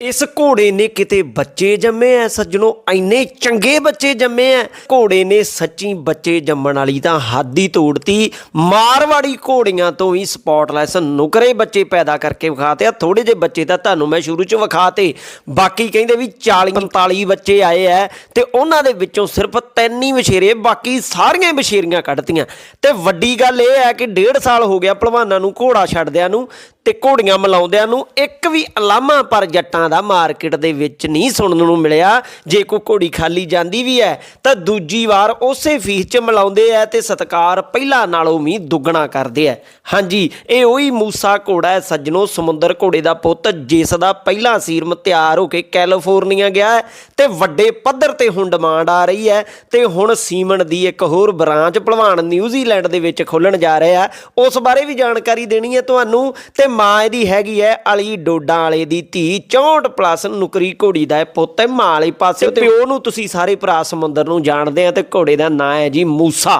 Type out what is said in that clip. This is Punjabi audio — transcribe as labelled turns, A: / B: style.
A: ਇਸ ਘੋੜੇ ਨੇ ਕਿਤੇ ਬੱਚੇ ਜੰਮੇ ਐ, ਸੱਜਣੋ, ਐਨੇ ਚੰਗੇ ਬੱਚੇ ਜੰਮੇ ਐ। ਘੋੜੇ ਨੇ ਸੱਚੀ ਬੱਚੇ ਜੰਮਣ ਵਾਲੀ ਤਾਂ ਹੱਦ ਹੀ ਤੋੜਤੀ। ਮਾਰਵਾੜੀ ਘੋੜੀਆਂ ਤੋਂ ਵੀ ਸਪੌਟਲੈਸ ਨੁਕਰੇ ਬੱਚੇ ਪੈਦਾ ਕਰਕੇ ਵਿਖਾਤੇ ਆ। ਥੋੜੇ ਜਿਹੇ ਬੱਚੇ ਤਾਂ ਤੁਹਾਨੂੰ ਮੈਂ ਸ਼ੁਰੂ ਚ ਵਿਖਾਤੇ। ਬਾਕੀ ਕਹਿੰਦੇ ਵੀ 40 45 ਬੱਚੇ ਆਏ ਐ ਤੇ ਉਹਨਾਂ ਦੇ ਵਿੱਚੋਂ ਸਿਰਫ ਤਿੰਨ ਹੀ ਵਿਸ਼ੇਰੇ ਬਾਕੀ ਸਾਰੀਆਂ ਹੀ ਵਿਸ਼ੇਰੀਆਂ ਕੱਢਤੀਆਂ। ਤੇ ਵੱਡੀ ਗੱਲ ਇਹ ਹੈ ਕਿ ਡੇਢ ਸਾਲ ਹੋ ਗਿਆ ਭਲਵਾਨਾਂ ਨੂੰ ਘੋੜਾ ਛੱਡਦਿਆਂ ਨੂੰ ਤੇ ਘੋੜੀਆਂ ਮਿਲਾਉਂਦਿਆਂ ਨੂੰ ਇੱਕ ਵੀ ਅਲਾਮਾ ਪਰ ਜੱਟਾਂ ਦਾ ਮਾਰਕੀਟ ਦੇ ਵਿੱਚ ਨਹੀਂ ਸੁਣਨ ਨੂੰ ਮਿਲਿਆ। ਜੇ ਕੋਈ ਘੋੜੀ ਖਾਲੀ ਜਾਂਦੀ ਵੀ ਹੈ, ਤਾਂ ਦੂਜੀ ਵਾਰ ਉਸੇ ਫੀਸ 'ਚ ਮਿਲਾਉਂਦੇ ਆ ਤੇ ਸਤਕਾਰ ਪਹਿਲਾਂ ਨਾਲੋਂ ਵੀ ਦੁੱਗਣਾ ਕਰਦੇ ਆ। ਹਾਂਜੀ, ਇਹ ਉਹੀ ਮੂਸਾ ਘੋੜਾ ਹੈ। ਸੱਜਣੋ, ਸਮੁੰਦਰ ਘੋੜੇ ਦਾ ਪੁੱਤ, ਜਿਸ ਦਾ ਪਹਿਲਾ ਸੀਰਮ ਤਿਆਰ ਹੋ ਕੇ ਕੈਲੀਫੋਰਨੀਆ ਗਿਆ ਹੈ ਤੇ ਵੱਡੇ ਪੱਧਰ ਤੇ ਹੁਣ ਡਿਮਾਂਡ ਆ ਰਹੀ ਹੈ ਤੇ ਹੁਣ ਸੀਮਨ ਦੀ ਇੱਕ ਹੋਰ ਬ੍ਰਾਂਚ ਭਲਵਾਨ ਨਿਊਜ਼ੀਲੈਂਡ ਦੇ ਵਿੱਚ ਖੋਲਣ ਜਾ ਰਿਹਾ ਉਸ ਬਾਰੇ ਵੀ ਜਾਣਕਾਰੀ ਦੇਣੀ ਹੈ ਤੁਹਾਨੂੰ ਤੇ ਮਾਂ ਇਹਦੀ ਹੈਗੀ ਹੈ ਅਲੀ ਡੋਡਾਂ ਵਾਲੇ ਦੀ ਧੀ 64 ਪਲੱਸ ਨੁਕਰੀ ਘੋੜੀ ਦਾ ਇਹ ਪੁੱਤ ਹੈ ਮਾਂ ਵਾਲੇ ਪਾਸੇ ਤੇ ਪਿਓ ਨੂੰ ਤੁਸੀਂ ਸਾਰੇ ਭਰਾ ਸਮੁੰਦਰ ਨੂੰ ਜਾਣਦੇ ਆ ਤੇ ਘੋੜੇ ਦਾ ਨਾਂ ਹੈ ਜੀ ਮੂਸਾ।